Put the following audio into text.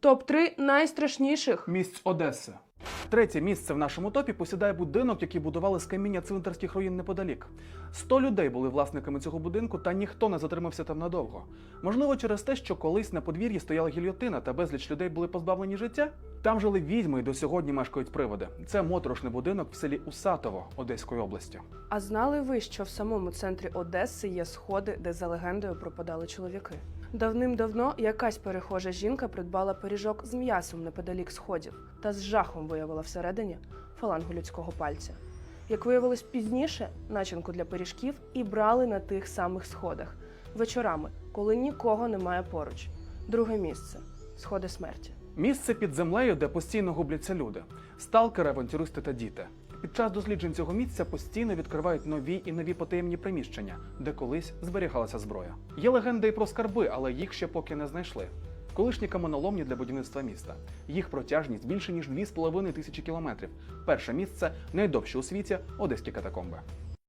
Топ 3 найстрашніших. Місць Одеси. Третє місце в нашому топі посідає будинок, який будували з каміння цвинтарських руїн неподалік. Сто людей були власниками цього будинку, та ніхто не затримався там надовго. Можливо, через те, що колись на подвір'ї стояла гільйотина та безліч людей були позбавлені життя. Там жили відьми і до сьогодні мешкають приводи. Це моторошний будинок в селі Усатово Одеської області. А знали ви, що в самому центрі Одеси є сходи, де за легендою пропадали чоловіки? Давним-давно якась перехожа жінка придбала пиріжок з м'ясом неподалік сходів та з жахом виявила всередині фалангу людського пальця. Як виявилось пізніше, начинку для пиріжків і брали на тих самих сходах вечорами, коли нікого немає поруч. Друге місце сходи смерті. Місце під землею, де постійно губляться люди, сталкери, авантюристи та діти. Під час досліджень цього місця постійно відкривають нові і нові потаємні приміщення, де колись зберігалася зброя. Є легенди і про скарби, але їх ще поки не знайшли. Колишні каменоломні для будівництва міста. Їх протяжність більше ніж 2,5 тисячі кілометрів. Перше місце найдовше у світі одеські катакомби.